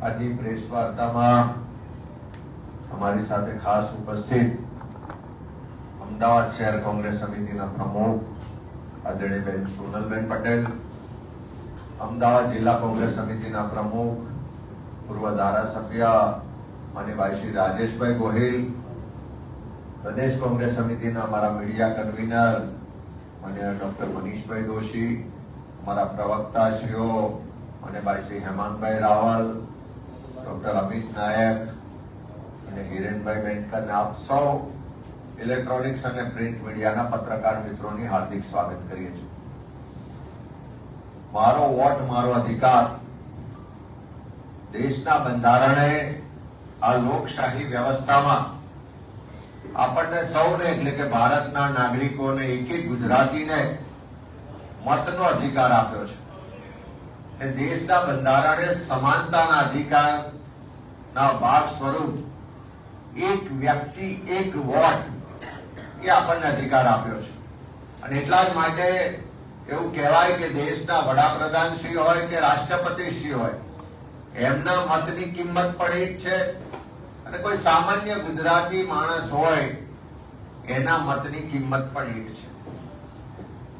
આજની પ્રેસ વાર્તામાં અમારી સાથે ખાસ ઉપસ્થિત અમદાવાદ શહેર કોંગ્રેસ સમિતિના પ્રમુખ આદરણીબેન સોનલબેન પટેલ, અમદાવાદ જિલ્લા કોંગ્રેસ સમિતિના પ્રમુખ પૂર્વ ધારાસભ્ય માનીભાઈ શ્રી રાજેશભાઈ ગોહિલ પ્રદેશ કોંગ્રેસ સમિતિના અમારા મીડિયા કન્વીનર માન્ય ડોક્ટર મનીષભાઈ દોશી, અમારા પ્રવક્તાશ્રીઓ અને ભાઈ શ્રી હેમાંતભાઈ રાવલ, ડોક્ટર અમિત નાયક અને હિરેનભાઈ બેનકરને આપ સૌ ઇલેક્ટ્રોનિક્સ અને પ્રિન્ટ મીડિયાના પત્રકાર મિત્રોની હાર્દિક સ્વાગત કરીએ છીએ. મારો વોટ, મારો અધિકાર દેશના બંધારણે આ લોકશાહી વ્યવસ્થામાં આપણને સૌને, એટલે કે ભારતના નાગરિકોને, એક એક ગુજરાતીને મતનો અધિકાર આપ્યો છે. અને દેશના બંધારણે સમાનતાના અધિકારના ભાગ સ્વરૂપ એક વ્યક્તિ, એક વોટ એ આપણને અધિકાર આપ્યો છે. અને એટલા જ માટે એવું કહેવાય કે દેશના વડાપ્રધાન શ્રી હોય કે રાષ્ટ્રપતિ શ્રી હોય, એમના મતની કિંમત પણ એક છે અને કોઈ સામાન્ય ગુજરાતી માણસ હોય, એના મતની કિંમત પણ એક છે.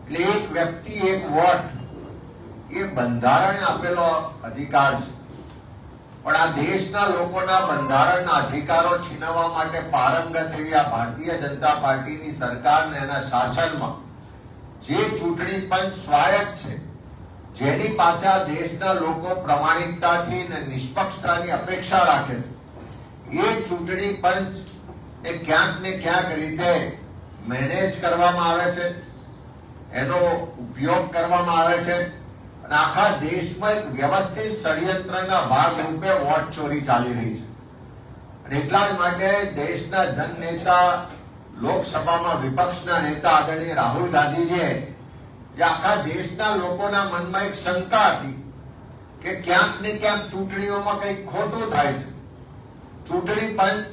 એટલે એક વ્યક્તિ, એક વોટ, એ બંધારણે આપેલો અધિકાર છે. પણ આ દેશના લોકોના બંધારણના અધિકારો છીનવવા માટે પારંગત એવી આ ભારતીય જનતા પાર્ટીની સરકારને એના શાસનમાં જે ચૂંટણી પંચ સ્વાયત્ત છે, જેની પાસે આ દેશના લોકો પ્રમાણિકતાથી અને નિષ્પક્ષતાની અપેક્ષા રાખે છે એ ચૂંટણી પંચ એ ક્યાંક ને ક્યાંક રીતે મેનેજ કરવામાં આવે છે, એનો ઉપયોગ કરવામાં આવે છે અને આખા દેશમાં એક વ્યવસ્થિત ષડયંત્રના ભાગરૂપે વોટ ચોરી ચાલી રહી છે. અને એટલા જ માટે દેશના જન નેતા લોકસભામાં વિપક્ષના નેતા આદરણીય રાહુલ ગાંધીજીએ જે આખા દેશના લોકોના મનમાં એક શંકા હતી કે ક્યાંક ને ક્યાંક ચૂંટણીઓમાં કંઈક ખોટું થાય છે. ચૂંટણી પંચ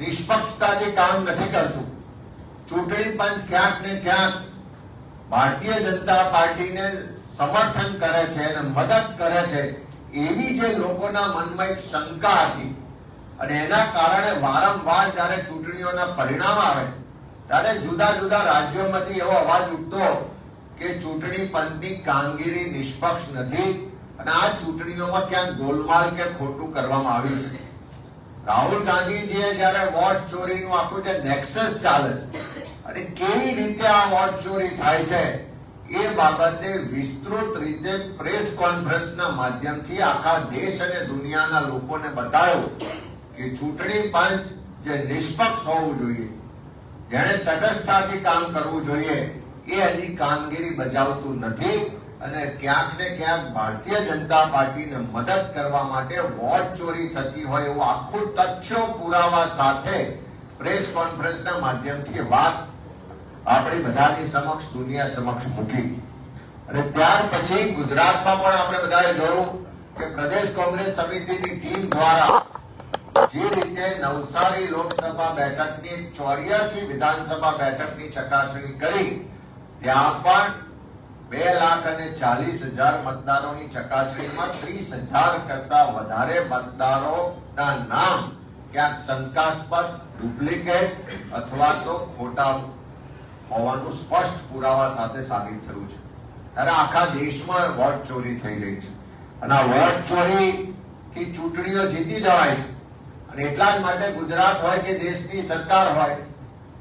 નિષ્પક્ષતાથી કામ નથી કરતું. ચૂંટણી પંચ ક્યાંક ને ક્યાંક ભારતીય જનતા પાર્ટીને સમર્થન કરે છે અને મદદ કરે છે. એવી જે લોકોના મનમાં એક શંકા હતી અને એના કારણે વારંવાર જ્યારે ચૂંટણીઓના પરિણામ આવે, ત્યારે જુદા જુદા રાજ્યોમાંથી એવો અવાજ ઉઠતો કે ચૂંટણી પંચની કામગીરી નિષ્પક્ષ નથી અને આ ચૂંટણીઓમાં ક્યાંક ગોલમાલ કે ખોટું કરવામાં આવ્યું છે. રાહુલ ગાંધીજીએ જ્યારે વોટ ચોરીનું આખું જે નેક્સસ ચાલે અને કેવી રીતે આ વોટ ચોરી થાય છે, એ બાબતે વિસ્તૃત રીતે પ્રેસ કોન્ફરન્સના માધ્યમથી આખા દેશ અને દુનિયાના લોકોને બતાવ્યું કે ચૂંટણી પંચ જે નિષ્પક્ષ હોવું જોઈએ, જેણે તટસ્થતાથી કામ કરવું જોઈએ, એ હજી કામગીરી બજાવતું નથી. અને ક્યાંક ને ક્યાંક ભારતીય જનતા પાર્ટીને મદદ કરવા માટે વોટ ચોરી થતી હોય એવું આખું તથ્યો પુરાવા સાથે પ્રેસ કોન્ફરન્સના માધ્યમથી વાત આપણી બધાની સમક્ષ, દુનિયા સમક્ષ મૂકી. અને ત્યાર પછી ગુજરાતમાં પણ આપણે બધાએ જોયું કે પ્રદેશ કોંગ્રેસ સમિતિની ટીમ દ્વારા જે રીતે નવસારી લોકસભા બેઠકની ચોર્યાસી વિધાનસભા બેઠકની ચકાસણી કરી, ત્યાં પણ બે લાખ અને ચાલીસ હજાર મતદારોની ચકાસણીમાં ત્રીસ હજાર કરતા વધારે મતદારોના નામ ક્યાંક શંકાસ્પદ, ડુપ્લિકેટ અથવા તો ખોટા હોવાનું સ્પષ્ટ પુરાવા સાથે સાબિત થયું છે. ત્યારે આખા દેશમાં વોટ ચોરી થઈ રહી છે. અને આ વોટ ચોરી થી ચૂંટણીઓ જીતી જવાય છે. અને એટલા જ માટે ગુજરાત હોય કે દેશની સરકાર હોય,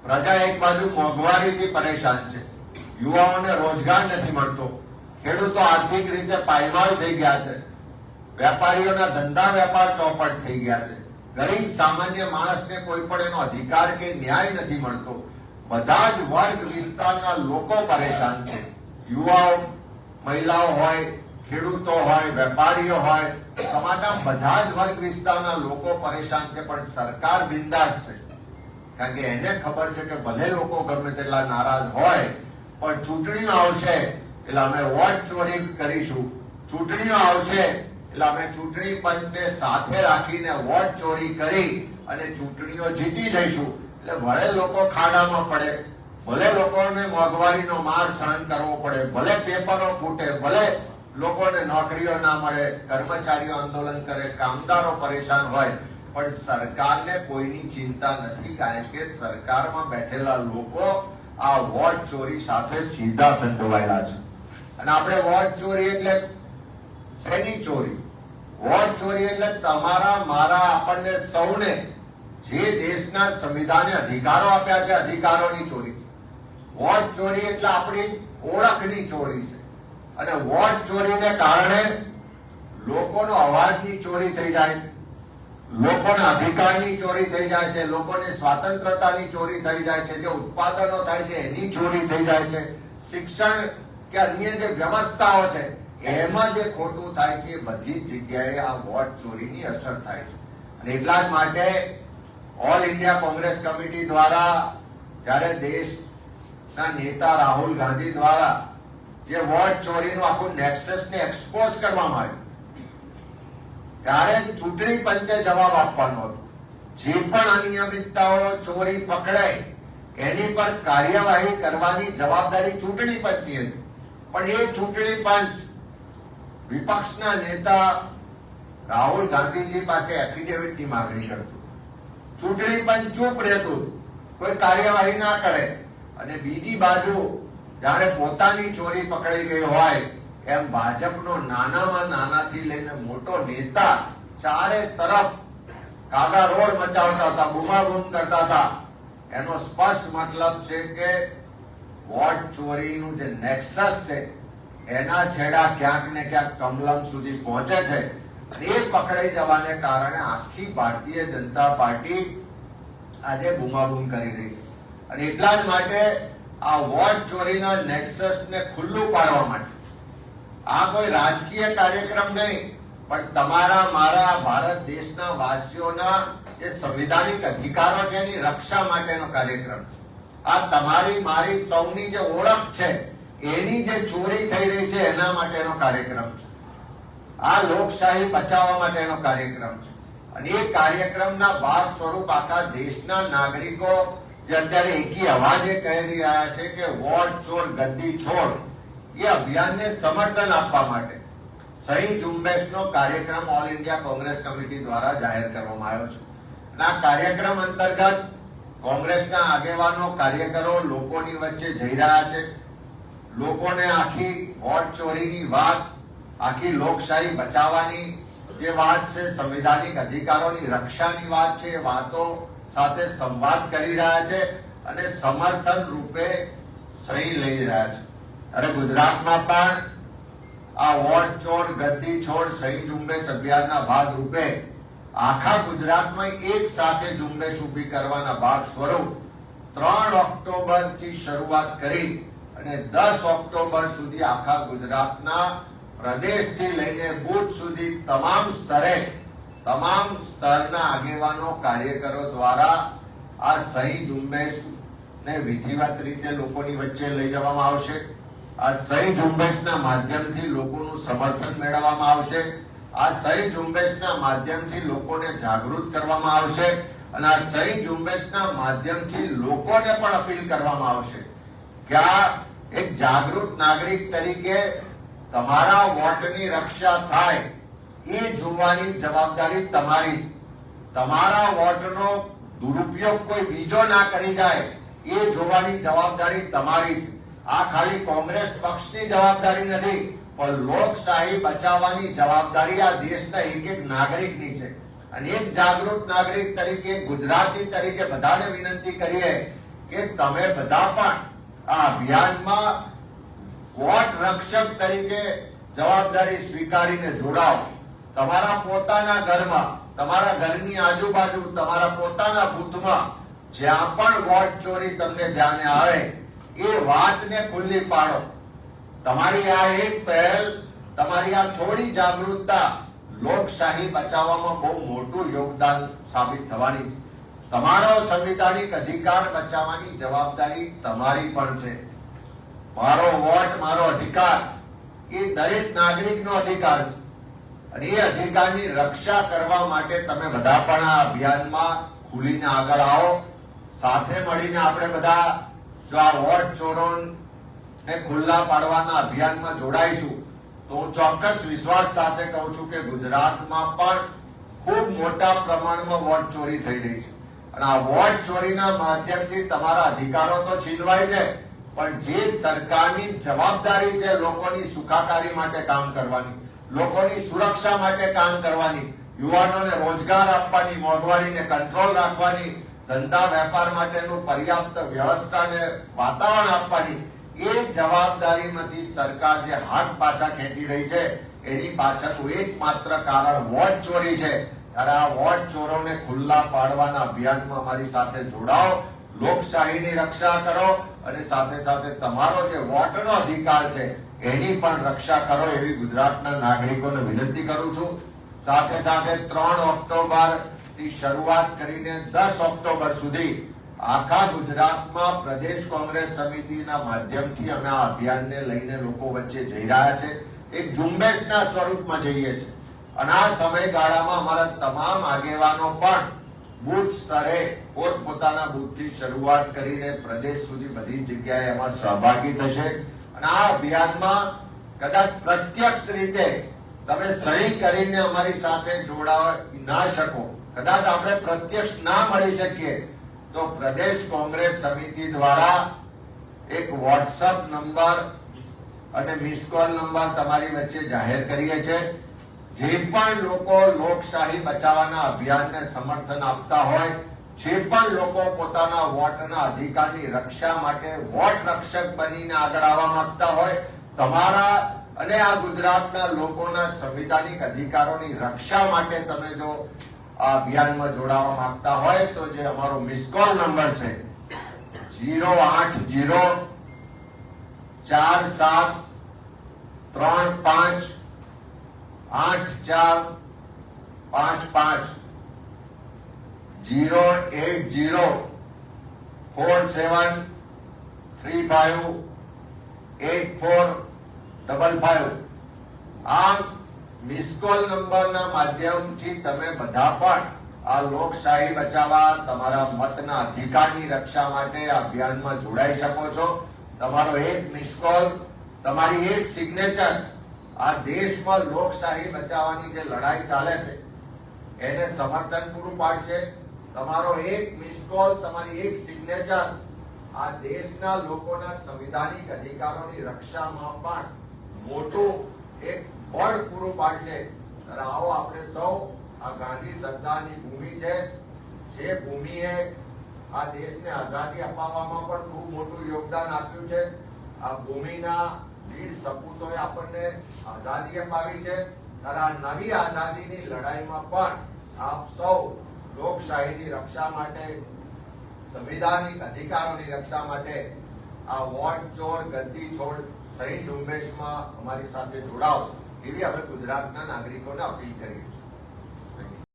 પ્રજા એક બાજુ મોંઘવારીથી પરેશાન છે. યુવાઓને રોજગાર નથી મળતો. ખેડૂતો આર્થિક રીતે પાયમાલ થઈ ગયા છે. વેપારીઓના ધંધા વેપાર ચોપટ થઈ ગયા છે. ગરીબ સામાન્ય માણસને કોઈ પણ એનો અધિકાર કે ન્યાય નથી મળતો. બધા જ વર્ગ વિસ્તારના લોકો પરેશાન છે. યુવાઓ, મહિલાઓ હોય, ખેડૂતો હોય, વેપારીઓ હોય, સમાજના બધા જ વર્ગ વિસ્તારના લોકો પરેશાન છે, પણ સરકાર બિંદાસ છે. કારણ કે એને ખબર છે કે ભલે લોકો ગમે તેટલા નારાજ હોય પણ ચૂંટણીઓ આવશે એટલે અમે વોટ ચોરી કરીશું. ચૂંટણીઓ આવશે એટલે અમે ચૂંટણી પંચને સાથે રાખીને વોટ ચોરી કરી અને ચૂંટણીઓ જીતી જઈશું. એટલે ભલે લોકો ખાડામાં પડે, ભલે લોકોને મોંઘવારીનો માર સહન કરવો પડે, ભલે પેપરો ફૂટે, ભલે લોકોને નોકરીઓ ના મળે, કર્મચારીઓ આંદોલન કરે, કામદારો પરેશાન હોય, પણ સરકારને કોઈની ચિંતા નથી, કારણ કે સરકારમાં બેઠેલા લોકો આ વોટ ચોરી સાથે સીધા સંડોવાયેલા છે. અને આપણે વોટ ચોરી એટલે શેની ચોરી? વોટ ચોરી એટલે તમારા, મારા, આપણને સૌને જે દેશના સંવિધાને અધિકારો આપ્યા છે, અધિકારોની ચોરી. વોટ ચોરી એટલે આપણી ઓળખની ચોરી છે. અને વોટ ચોરીને કારણે લોકોનો અવાજની ચોરી થઈ જાય છે. લોકોના અધિકારની ચોરી થઈ જાય છે, લોકોને સ્વાતંત્રતાની ચોરી થઈ જાય છે, જે ઉત્પાદનો થાય છે, એની ચોરી થઈ જાય છે. શિક્ષણ કે અન્ય જે વ્યવસ્થાઓ છે, એમાં જે ખોટું થાય છે, બધી જગ્યાએ આ વોટ ચોરીની અસર થાય છે. અને એટલા જ માટે ઓલ ઇન્ડિયા કોંગ્રેસ કમિટી દ્વારા જ્યારે દેશના નેતા રાહુલ ગાંધી દ્વારા જે વોટ ચોરીનું આખું નેક્સસને એક્સપોઝ કરવામાં આવ્યું ત્યારે ચૂંટણી પંચે જવાબ આપવાનો હતો. જે પણ અનિયમિતતાઓ ચોરી પકડાય, એની પર કાર્યવાહી કરવાની જવાબદારી ચૂંટણી પંચની હતી. પણ એ ચૂંટણી પંચ વિપક્ષના નેતા રાહુલ ગાંધીજી પાસે એફિડેવિટની માંગણી કરતું ચૂંટણી પંચ ચૂપ રહેતું કોઈ કાર્યવાહી ના કરે. અને બીજી બાજુ જ્યારે પોતાની ચોરી પકડાઈ ગઈ હોય એમ ભાજપનો નાનામાં નાનાથી લઈને મોટો નેતા ચારે તરફ કાગા રોડ મચાવતા હતા, બૂમાબૂમ કરતા હતા. એનો સ્પષ્ટ મતલબ છે કે વોટ ચોરીનું જે નેક્સસ છે, એના છેડા ક્યાંક ને ક્યાંક કમલમ સુધી પહોંચે છે. એ પકડાઈ જવાને કારણે આખી ભારતીય જનતા પાર્ટી આજે બૂમાબૂમ કરી રહી છે. અને એટલા જ માટે આ વોટ ચોરીના નેક્સસને ખુલ્લું પાડવા માટે આ કોઈ રાજકીય કાર્યક્રમ નહીં, પણ તમારા, મારા, ભારત દેશના વાસીઓના જે સંવિધાનિક અધિકારો છે એની રક્ષા માટેનો કાર્યક્રમ આ તમારી, મારી સૌની જે ઓળખ છે, એની જે ચોરી થઈ રહી છે, એના માટેનો કાર્યક્રમ છે. આ લોકશાહી બચાવવા માટેનો કાર્યક્રમ છે. અને એ કાર્યક્રમના ભાગ સ્વરૂપ આખા દેશના નાગરિકો જે અત્યારે એકી અવાજે કહી રહ્યા છે કે વોટ ચોર ગદ્દી છોડ એ અભિયાનને સમર્થન આપવા માટે સહી ઝુંબેશનો કાર્યક્રમ ઓલ ઇન્ડિયા કોંગ્રેસ કમિટી દ્વારા જાહેર કરવામાં આવ્યો છે. અને આ કાર્યક્રમ અંતર્ગત કોંગ્રેસના આગેવાનો, કાર્યકરો લોકોની વચ્ચે જઈ રહ્યા છે. લોકોને આખી વોટ ચોરીની વાત, આખી લોકશાહી બચાવવાની જે વાત છે, સંવિધાનિક અધિકારોની રક્ષાની વાત છે, એ વાતો સાથે સંવાદ કરી રહ્યા છે અને સમર્થન રૂપે સહી લઈ રહ્યા છે. અને ગુજરાતમાં પણ આ વોટ છોડ, ગદ્દી છોડ, સહી ઝુંબેશ અભિયાનના ભાગ રૂપે આખા ગુજરાતમાં એક સાથે ઝુંબેશ ઊભી કરવાના ભાગ સ્વરૂપ ત્રણ ઓક્ટોબરથી શરૂઆત કરી અને દસ ઓક્ટોબર સુધી આખા ગુજરાતના પ્રદેશથી લઈને બુથ સુધી તમામ સ્તરે, તમામ સ્તરના આગેવાનો, કાર્યકરો દ્વારા આ સહી ઝુંબેશ ને વિધિવત રીતે લોકોની વચ્ચે લઈ જવામાં આવશે. આ સહી ઝુંબેશના માધ્યમથી લોકોનું સમર્થન મેળવવામાં આવશે. આ સહી ઝુંબેશના માધ્યમથી લોકોને જાગૃત કરવામાં આવશે અને આ સહી ઝુંબેશના માધ્યમથી લોકોને પણ અપીલ કરવામાં આવશે. કે આ એક જાગૃત નાગરિક તરીકે તમારા વોટની રક્ષા થાય એ જોવાની જવાબદારી તમારી તમારા વોટનો દુરુપયોગ કોઈ બીજો ના કરી જાય એ જોવાની જવાબદારી તમારી છે આ ખાલી કોંગ્રેસ પક્ષની જવાબદારી નથી, પણ લોકશાહી બચાવવાની જવાબદારી આ દેશના એક એક નાગરિકની છે. અને એક જાગૃત નાગરિક તરીકે, ગુજરાતી તરીકે બધાને વિનંતી કરીએ કે તમે બધા પણ આ અભિયાનમાં વોટ રક્ષક તરીકે જવાબદારી સ્વીકારીને જોડાઓ. તમારા પોતાના ઘરમાં, તમારા ઘરની આજુબાજુ, તમારા પોતાના બૂથમાં જ્યાં પણ વોટ ચોરી તમને ધ્યાને આવે એ વાતને ખુલ્લી પાડો. તમારી આ એક પહેલ, તમારી આ થોડી જાગૃતતા લોકશાહી બચાવવામાં બહુ મોટું યોગદાન સાબિત થવાની છે. તમારો સંવિધાનિક અધિકાર બચાવવાની જવાબદારી તમારી પણ છે. મારો વોટ, મારો અધિકાર એ દરેક નાગરિકનો અધિકાર છે. અને એ અધિકારની રક્ષા કરવા માટે તમે બધા પણ આ અભિયાનમાં ખુલીને આગળ આવો. સાથે મળીને આપણે બધા જો આ વોટ ચોરો ને ખુલ્લા પાડવાના અભિયાનમાં જોડાઈશું, તો હું ચોક્કસ વિશ્વાસ સાથે કહું છું કે ગુજરાતમાં પણ ખૂબ મોટા પ્રમાણમાં વોટ ચોરી થઈ રહી છે. અને આ વોટ ચોરીના માધ્યમથી તમારા અધિકારો તો છીનવાય છે પણ જે સરકારની જવાબદારી છે લોકોની સુખાકારી માટે કામ કરવાની, લોકોની સુરક્ષા માટે કામ કરવાની, યુવાનોને રોજગાર આપવાની, મોંઘવારીને કંટ્રોલ રાખવાની ધંધા વેપાર માટેનું પર્યાપ્ત વ્યવસ્થાને વાતાવરણ આપવાની એ જવાબદારીમાંથી સરકાર જે હાથ પાછા ખેંચી રહી છે, એની પાછળનું એકમાત્ર કારણ વોટ ચોરી છે. ત્યારે આ વોટ ચોરોને ખુલ્લા પાડવાના અભિયાનમાં અમારી સાથે જોડાઓ, લોકશાહીની રક્ષા કરો અને સાથે સાથે તમારો જે વોટનો અધિકાર છે, એની પણ રક્ષા કરો એવી ગુજરાતના નાગરિકોને વિનંતી કરું છું. સાથે સાથે ત્રણ ઓક્ટોબર થી શરૂઆત કરીને દસ ઓક્ટોબર સુધી આખા ગુજરાતમાં પ્રદેશ કોંગ્રેસ સમિતિના માધ્યમથી અમે આ અભિયાનને લઈને લોકો વચ્ચે જઈ રહ્યા છે. એક ઝુંબેશના સ્વરૂપમાં જઈએ છીએ. અને આ સમયગાળામાં અમારા તમામ આગેવાનો પણ બુથ સ્તરે પોતપોતાના બુથથી શરૂઆત કરીને પ્રદેશ સુધી બધી જગ્યાએ એમાં સહભાગી થશે. અને આ અભિયાનમાં કદાચ પ્રત્યક્ષ રીતે તમે સહી કરીને અમારી સાથે જોડાવા ના શકો કદાચ આપણે પ્રત્યક્ષ ના મળી શકીએ, તો પ્રદેશ કોંગ્રેસ સમિતિ દ્વારા એક વોટ્સઅપ નંબર અને મિસ કોલ નંબર તમારી વચ્ચે જાહેર કરીએ છે જે પણ લોકો લોકશાહી બચાવવાના અભિયાનને સમર્થન આપતા હોય, જે પણ લોકો પોતાના વોટના અધિકારની રક્ષા માટે વોટ રક્ષક બનીને આગળ આવવા માંગતા હોય, તમારા અને આ ગુજરાતના લોકોના સંવિધાનિક અધિકારોની રક્ષા માટે તમે જો આ અભિયાનમાં જોડાવા માંગતા હોય તો જે અમારો મિસ કોલ નંબર છે જીરો આઠ જીરો ચાર સાત ત્રણ પાંચ આઠ ચાર પાંચ પાંચ. Zero eight zero four seven three five eight four double five. આમ મિસ કોલ નંબરના માધ્યમથી તમે બધા પણ આ લોકશાહી બચાવવા, તમારા મતના અધિકારની રક્ષા માટે અભિયાનમાં જોડાઈ શકો છો. તમારો એક મિસ કોલ તમારી એક સિગ્નેચર આ દેશમાં લોકશાહી બચાવવાની જે લડાઈ ચાલે છે, એને સમર્થન પૂરું પાડશે. તમારો એક મિસ તમારી એક સિગ્નેચર આ દેશના લોકોના સંવિધાનિક અધિકારોની રક્ષામાં પણ મોટું એક બળ પૂરું પાડશે ત્યારે આવો આપણે સૌ આ ગાંધી સરદારની ભૂમિ છે. જે ભૂમિએ આ દેશને આઝાદી અપાવવામાં પણ ખૂબ મોટું યોગદાન આપ્યું છે. આ ભૂમિના વીર સપૂતોએ આપણને આઝાદી અપાવી છે. ત્યારે આ નવી આઝાદીની લડાઈમાં પણ આપ સૌ લોકશાહીની રક્ષા માટે, સંવિધાનિક અધિકારોની રક્ષા માટે આ વોટ ચોર ગદ્દી છોડ સહી ઝુંબેશમાં અમારી સાથે જોડાઓ. એવી અમે ગુજરાતના નાગરિકોને અપીલ કરીએ છીએ.